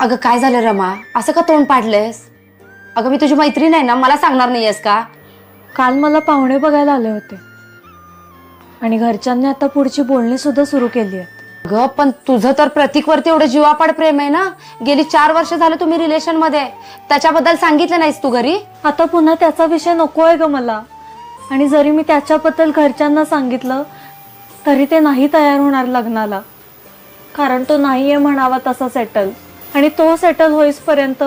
अगं काय झालं रमा? असं का तोंड पाडलंयस? अगं मी तुझी मैत्रीण आहे ना मला सांगणार नाहीयेस का? काल मला पाहुणे बघायला आले होते. आणि घरच्यांनी आता पुढची बोलणी सुद्धा सुरू केली आहेत. ग पण तुझं तर प्रतीकवरती एवढं जीवापाड प्रेम आहे ना? गेली चार वर्ष झालं तुम्ही रिलेशनमध्ये. त्याच्याबद्दल सांगितलं नाहीस तू घरी? आता पुन्हा त्याचा विषय नको आहे ग मला. आणि जरी मी त्याच्याबद्दल घरच्यांना सांगितलं तरी ते नाही तयार होणार लग्नाला. कारण तो नाही आहे म्हणावा तसा सेटल आणि तो सेटल होईसपर्यंत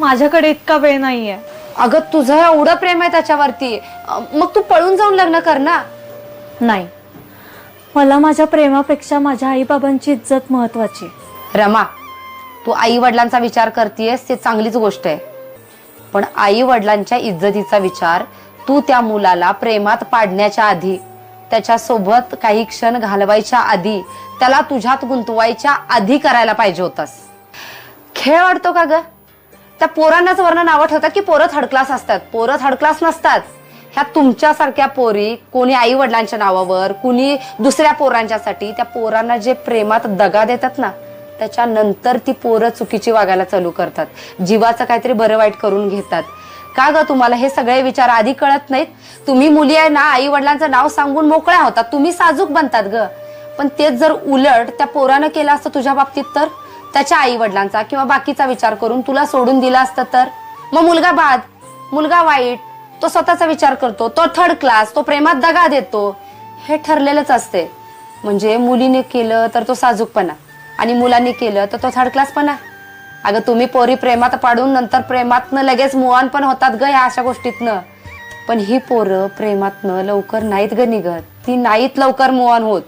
माझ्याकडे इतका वेळ नाही आहे अगं तुझं एवढं प्रेम आहे त्याच्यावरती. अं, मग तू पळून जाऊन लग्न कर ना. नाही. मला माझ्या प्रेमापेक्षा माझ्या आईबाबांची इज्जत महत्वाची. रमा तू आई वडिलांचा विचार करतेयस ते चांगलीच गोष्ट आहे. पण आई वडिलांच्या इज्जतीचा विचार तू त्या मुलाला प्रेमात पाडण्याच्या आधी त्याच्यासोबत काही क्षण घालवायच्या आधी त्याला तुझ्यात गुंतवायच्या आधी करायला पाहिजे होतास. खेळ वाटतो का ग? त्या पोरांनाच वर्ण नावं ठेवतात की पोरं थर्ड क्लास असतात. पोरं थर्ड क्लास नसतात. ह्या तुमच्यासारख्या पोरी कोणी आई वडिलांच्या नावावर कुणी दुसऱ्या पोरांच्यासाठी त्या पोरांना जे प्रेमात दगा देतात ना त्याच्यानंतर ती पोरं चुकीची वागायला चालू करतात. जीवाचं काहीतरी बरं वाईट करून घेतात. का ग तुम्हाला हे सगळे विचार आधी कळत नाहीत? तुम्ही मुली आहे ना आई वडिलांचं नाव सांगून मोकळ्या होतात. तुम्ही साजूक बनतात ग. पण तेच जर उलट त्या पोरानं केलं असतं तुझ्या बाबतीत तर? त्याच्या आई वडिलांचा किंवा बाकीचा विचार करून तुला सोडून दिला असतं तर? मग मुलगा बाद. मुलगा वाईट. तो स्वतःचा विचार करतो. तो थर्ड क्लास तो प्रेमात दगा देतो. हे ठरलेलंच असते. म्हणजे मुलीने केलं तर तो साजूकपणा. आणि मुलांनी केलं तर तो थर्ड क्लासपणा अगं तुम्ही पोरी प्रेमात पाडून नंतर प्रेमातनं लगेच मुवान पण होतात ग ह्या अशा गोष्टीतनं. पण ही पोरं प्रेमातनं लवकर नाहीत ग निघत. ती नाहीत लवकर मुवान होत.